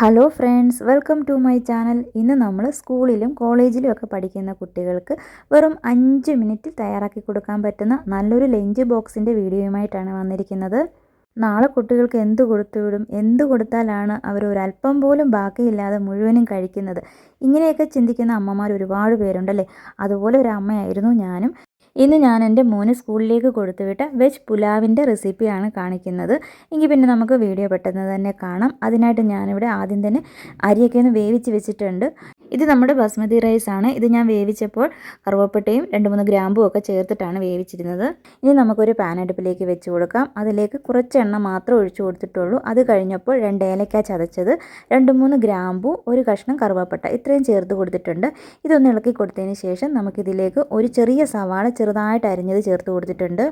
Hello friends welcome to my channel ഇന്ന് നമ്മൾ സ്കൂളിലും കോളേജിലും ഒക്കെ പഠിക്കുന്ന കുട്ടികൾക്ക് വെറും അഞ്ച് മിനിറ്റ് തയ്യാറാക്കി കൊടുക്കാൻ പറ്റുന്ന നല്ലൊരു ലഞ്ച് ബോക്സിന്റെ വീഡിയോയുമായിട്ടാണ് വന്നിരിക്കുന്നത്. നാളെ കുട്ടികൾക്ക് എന്ത് കൊടുത്തുവിടും എന്ത് കൊടുത്താലാണ് അവർ ഒരല്പം പോലും ബാക്കിയില്ലാതെ മുഴുവനും കഴിക്കുന്നത്? ഇങ്ങനെയൊക്കെ ചിന്തിക്കുന്ന അമ്മമാർ ഒരുപാട് പേരുണ്ടല്ലേ? അതുപോലെ ഒരു അമ്മയായിരുന്നു ഞാനും. ഇന്ന് ഞാൻ എന്റെ മോന് സ്കൂളിലേക്ക് കൊടുത്തുവിട്ട വെജ് പുലാവിന്റെ റെസിപ്പിയാണ് കാണിക്കുന്നത്. എങ്കിൽ പിന്നെ നമുക്ക് വീഡിയോ പെട്ടെന്ന് തന്നെ കാണാം. അതിനായിട്ട് ഞാനിവിടെ ആദ്യം തന്നെ അരിയൊക്കെ ഒന്ന് വേവിച്ച് വെച്ചിട്ടുണ്ട്. ഇത് നമ്മുടെ ബസ്മതി റൈസ് ആണ്. ഇത് ഞാൻ വേവിച്ചപ്പോൾ കറുവപ്പട്ടയും രണ്ട് മൂന്ന് ഗ്രാമ്പും ഒക്കെ ചേർത്തിട്ടാണ് വേവിച്ചിരുന്നത്. ഇനി നമുക്കൊരു പാൻ അടുപ്പിലേക്ക് വെച്ച് കൊടുക്കാം. അതിലേക്ക് കുറച്ച് എണ്ണ മാത്രം ഒഴിച്ചു കൊടുത്തിട്ടുള്ളൂ. അത് കഴിഞ്ഞപ്പോൾ രണ്ട് ഏലക്ക ചതച്ചത് രണ്ട് മൂന്ന് ഗ്രാമ്പു ഒരു കഷ്ണം കറുവപ്പട്ട ഇത്രയും ചേർത്ത് കൊടുത്തിട്ടുണ്ട്. ഇതൊന്ന് ഇളക്കി കൊടുത്തതിന് ശേഷം നമുക്കിതിലേക്ക് ഒരു ചെറിയ സവാള ചെറുതായിട്ട് അരിഞ്ഞത് ചേർത്ത് കൊടുത്തിട്ടുണ്ട്.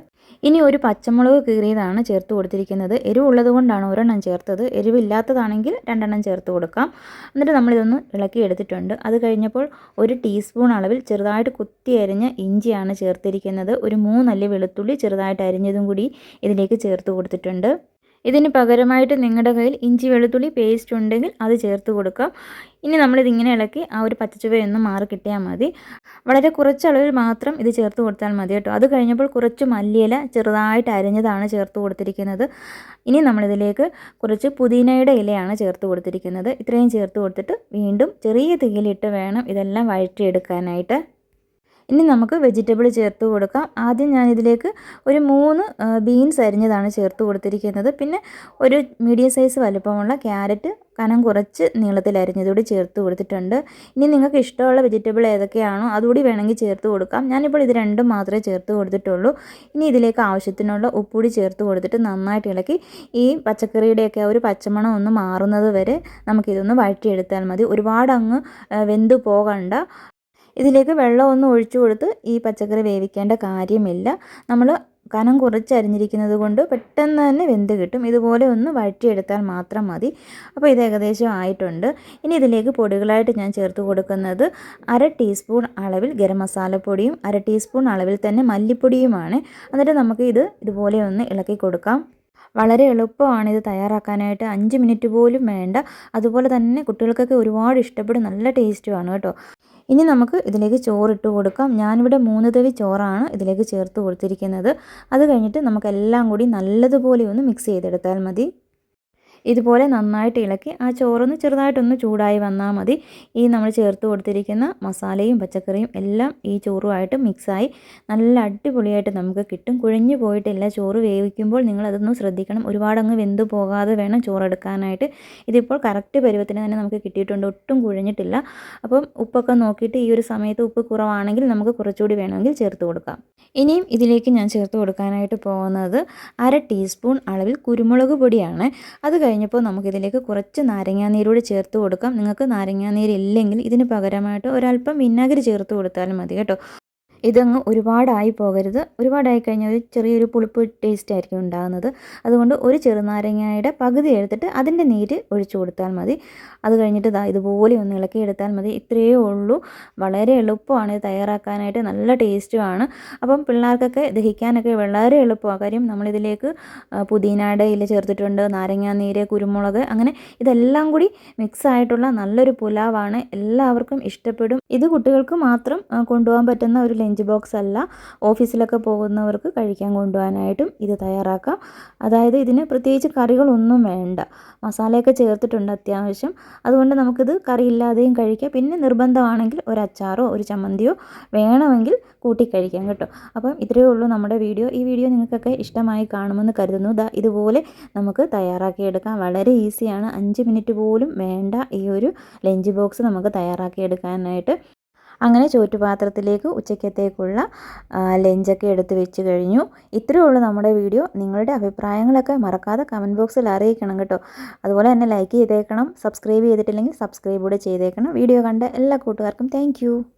ഇനി ഒരു പച്ചമുളക് കീറിയതാണ് ചേർത്ത് കൊടുത്തിരിക്കുന്നത്. എരിവുള്ളത് കൊണ്ടാണ് ഒരെണ്ണം ചേർത്തത്. എരിവില്ലാത്തതാണെങ്കിൽ രണ്ടെണ്ണം ചേർത്ത് കൊടുക്കാം. എന്നിട്ട് നമ്മളിതൊന്ന് ഇളക്കി എടുത്തിട്ടുണ്ട്. അത് കഴിഞ്ഞപ്പോൾ ഒരു ടീസ്പൂൺ അളവിൽ ചെറുതായിട്ട് കുത്തി അരിഞ്ഞ ഇഞ്ചിയാണ് ചേർത്തിരിക്കുന്നത്. ഒരു മൂന്നല്ലി വെളുത്തുള്ളി ചെറുതായിട്ട് അരിഞ്ഞതും കൂടി ഇതിലേക്ക് ചേർത്ത് കൊടുത്തിട്ടുണ്ട്. ഇതിന് പകരമായിട്ട് നിങ്ങളുടെ കയ്യിൽ ഇഞ്ചി വെളുത്തുള്ളി പേസ്റ്റ് ഉണ്ടെങ്കിൽ അത് ചേർത്ത് കൊടുക്കാം. ഇനി നമ്മളിതിങ്ങനെ ഇളക്കി ആ ഒരു പച്ചച്ചുവയൊന്ന് മാറി കിട്ടിയാൽ മതി. വളരെ കുറച്ച് അളവിൽ മാത്രം ഇത് ചേർത്ത് കൊടുത്താൽ മതി കേട്ടോ. അത് കഴിഞ്ഞപ്പോൾ കുറച്ച് മല്ലിയില ചെറുതായിട്ട് അരിഞ്ഞതാണ് ചേർത്ത് കൊടുത്തിരിക്കുന്നത്. ഇനി നമ്മളിതിലേക്ക് കുറച്ച് പുതിനയുടെ ഇലയാണ് ചേർത്ത് കൊടുത്തിരിക്കുന്നത്. ഇത്രയും ചേർത്ത് കൊടുത്തിട്ട് വീണ്ടും ചെറിയ തീയിലിട്ട് വേണം ഇതെല്ലാം വഴറ്റിയെടുക്കാനായിട്ട്. ഇനി നമുക്ക് വെജിറ്റബിൾ ചേർത്ത് കൊടുക്കാം. ആദ്യം ഞാൻ ഇതിലേക്ക് ഒരു മൂന്ന് ബീൻസ് അരിഞ്ഞതാണ് ചേർത്ത് കൊടുത്തിരിക്കുന്നത്. പിന്നെ ഒരു മീഡിയം സൈസ് വലുപ്പമുള്ള ക്യാരറ്റ് കനം കുറച്ച് നീളത്തിൽ അരിഞ്ഞതുകൂടി ചേർത്ത് കൊടുത്തിട്ടുണ്ട്. ഇനി നിങ്ങൾക്ക് ഇഷ്ടമുള്ള വെജിറ്റബിൾ ഏതൊക്കെയാണോ അതുകൂടി വേണമെങ്കിൽ ചേർത്ത് കൊടുക്കാം. ഞാനിപ്പോൾ ഇത് രണ്ടും മാത്രമേ ചേർത്ത് കൊടുത്തിട്ടുള്ളൂ. ഇനി ഇതിലേക്ക് ആവശ്യത്തിനുള്ള ഉപ്പുകൂടി ചേർത്ത് കൊടുത്തിട്ട് നന്നായിട്ട് ഇളക്കി ഈ പച്ചക്കറിയുടെയൊക്കെ ഒരു പച്ചമണം ഒന്ന് മാറുന്നത് വരെ നമുക്കിതൊന്ന് വഴറ്റിയെടുത്താൽ മതി. ഒരുപാട് അങ്ങ് വെന്ത് പോകണ്ട. ഇതിലേക്ക് വെള്ളമൊന്നും ഒഴിച്ചു കൊടുത്ത് ഈ പച്ചക്കറി വേവിക്കേണ്ട കാര്യമില്ല. നമ്മൾ കനം കുറച്ചരിഞ്ഞിരിക്കുന്നത് കൊണ്ട് പെട്ടെന്ന് തന്നെ വെന്ത് കിട്ടും. ഇതുപോലെ ഒന്ന് വഴറ്റിയെടുത്താൽ മാത്രം മതി. അപ്പോൾ ഇത് ഏകദേശം ആയിട്ടുണ്ട്. ഇനി ഇതിലേക്ക് പൊടികളായിട്ട് ഞാൻ ചേർത്ത് കൊടുക്കുന്നത് അര ടീസ്പൂൺ അളവിൽ ഗരം മസാലപ്പൊടിയും അര ടീസ്പൂൺ അളവിൽ തന്നെ മല്ലിപ്പൊടിയുമാണ്. എന്നിട്ട് നമുക്ക് ഇത് ഇതുപോലെ ഒന്ന് ഇളക്കി കൊടുക്കാം. വളരെ എളുപ്പമാണ് ഇത് തയ്യാറാക്കാനായിട്ട്. അഞ്ച് മിനിറ്റ് പോലും വേണ്ട. അതുപോലെ തന്നെ കുട്ടികൾക്കൊക്കെ ഒരുപാട് ഇഷ്ടപ്പെടും. നല്ല ടേസ്റ്റുമാണ് കേട്ടോ. ഇനി നമുക്ക് ഇതിലേക്ക് ചോറിട്ട് കൊടുക്കാം. ഞാനിവിടെ മൂന്ന് തവി ചോറാണ് ഇതിലേക്ക് ചേർത്ത് കൊടുത്തിരിക്കുന്നത്. അത് കഴിഞ്ഞിട്ട് നമുക്കെല്ലാം കൂടി നല്ലതുപോലെ ഒന്ന് മിക്സ് ചെയ്തെടുത്താൽ മതി. ഇതുപോലെ നന്നായിട്ട് ഇളക്കി ആ ചോറൊന്ന് ചെറുതായിട്ടൊന്ന് ചൂടായി വന്നാൽ മതി. ഈ നമ്മൾ ചേർത്ത് കൊടുത്തിരിക്കുന്ന മസാലയും പച്ചക്കറിയും എല്ലാം ഈ ചോറുമായിട്ട് മിക്സായി നല്ല അടിപൊളിയായിട്ട് നമുക്ക് കിട്ടും. കുഴഞ്ഞു പോയിട്ടില്ല ചോറ് വേവിക്കുമ്പോൾ നിങ്ങളതൊന്ന് ശ്രദ്ധിക്കണം. ഒരുപാടങ്ങ് വെന്തു പോകാതെ വേണം ചോറെടുക്കാനായിട്ട്. ഇതിപ്പോൾ കറക്റ്റ് പരുവത്തിന് തന്നെ നമുക്ക് കിട്ടിയിട്ടുണ്ട്. ഒട്ടും കുഴഞ്ഞിട്ടില്ല. അപ്പം ഉപ്പൊക്കെ നോക്കിയിട്ട് ഈ ഒരു സമയത്ത് ഉപ്പ് കുറവാണെങ്കിൽ നമുക്ക് കുറച്ചുകൂടി വേണമെങ്കിൽ ചേർത്ത് കൊടുക്കാം. ഇനിയും ഇതിലേക്ക് ഞാൻ ചേർത്ത് കൊടുക്കാനായിട്ട് പോകുന്നത് അര ടീസ്പൂൺ അളവിൽ കുരുമുളക് പൊടിയാണ്. അത് കഴിഞ്ഞപ്പോൾ നമുക്കിതിലേക്ക് കുറച്ച് നാരങ്ങാനീരൂടെ ചേർത്ത് കൊടുക്കാം. നിങ്ങൾക്ക് നാരങ്ങാനീര് ഇല്ലെങ്കിൽ ഇതിന് പകരമായിട്ട് ഒരല്പം വിനാഗിരി ചേർത്ത് കൊടുത്താലും മതി കേട്ടോ. ഇതങ്ങ് ഒരുപാടായി പോകരുത്. ഒരുപാടായി കഴിഞ്ഞാൽ ഒരു ചെറിയൊരു പുളിപ്പ് ടേസ്റ്റ് ആയിരിക്കും ഉണ്ടാകുന്നത്. അതുകൊണ്ട് ഒരു ചെറുനാരങ്ങയുടെ പകുതി എടുത്തിട്ട് അതിന്റെ നീര് ഒഴിച്ചു കൊടുത്താൽ മതി. അത് കഴിഞ്ഞിട്ട് ഇതാ ഇതുപോലെ ഒന്ന് ഇളക്കി എടുത്താൽ മതി. ഇത്രയേ ഉള്ളൂ. വളരെ എളുപ്പമാണ് ഇത് തയ്യാറാക്കാനായിട്ട്. നല്ല ടേസ്റ്റുമാണ് അപ്പം പിള്ളേർക്കൊക്കെ ദഹിക്കാനൊക്കെ വളരെ എളുപ്പമാണ്. കാര്യം നമ്മളിതിലേക്ക് പുതിനയുടെ ഇല ചേർത്തിട്ടുണ്ട് നാരങ്ങാനീര് കുരുമുളക് അങ്ങനെ ഇതെല്ലാം കൂടി മിക്സ് ആയിട്ടുള്ള നല്ലൊരു പുലാവാണ്. എല്ലാവർക്കും ഇഷ്ടപ്പെടും. ഇത് കുട്ടികൾക്ക് മാത്രം കൊണ്ടുപോകാൻ പറ്റുന്ന ഒരു ലഞ്ച് ലഞ്ച് ബോക്സ് അല്ല ഓഫീസിലൊക്കെ പോകുന്നവർക്ക് കഴിക്കാൻ കൊണ്ടുപോകാനായിട്ടും ഇത് തയ്യാറാക്കാം. അതായത് ഇതിന് പ്രത്യേകിച്ച് കറികളൊന്നും വേണ്ട. മസാലയൊക്കെ ചേർത്തിട്ടുണ്ട് അത്യാവശ്യം. അതുകൊണ്ട് നമുക്കിത് കറിയില്ലാതെയും കഴിക്കാം. പിന്നെ നിർബന്ധമാണെങ്കിൽ ഒരു അച്ചാറോ ഒരു ചമ്മന്തിയോ വേണമെങ്കിൽ കൂട്ടി കഴിക്കാം കേട്ടോ. അപ്പം ഇത്രയേ ഉള്ളൂ നമ്മുടെ വീഡിയോ. ഈ വീഡിയോ നിങ്ങൾക്കൊക്കെ ഇഷ്ടമായി കാണുമെന്ന് കരുതുന്നു. ദാ ഇതുപോലെ നമുക്ക് തയ്യാറാക്കിയെടുക്കാം. വളരെ ഈസിയാണ്. അഞ്ച് മിനിറ്റ് പോലും വേണ്ട ഈ ഒരു ലഞ്ച് ബോക്സ് നമുക്ക് തയ്യാറാക്കിയെടുക്കാനായിട്ട്. അങ്ങനെ ചോറ്റുപാത്രത്തിലേക്ക് ഉച്ചക്കത്തേക്കുള്ള ലഞ്ചൊക്കെ എടുത്ത് വെച്ച് കഴിഞ്ഞു. ഇത്രയേ ഉള്ളൂ നമ്മുടെ വീഡിയോ. നിങ്ങളുടെ അഭിപ്രായങ്ങളൊക്കെ മറക്കാതെ കമന്റ് ബോക്സിൽ അറിയിക്കണം കേട്ടോ. അതുപോലെ തന്നെ ലൈക്ക് ചെയ്തേക്കണം സബ്സ്ക്രൈബ് ചെയ്തിട്ടില്ലെങ്കിൽ സബ്സ്ക്രൈബ് കൂടെ ചെയ്തേക്കണം. വീഡിയോ കണ്ട എല്ലാ കൂട്ടുകാർക്കും താങ്ക്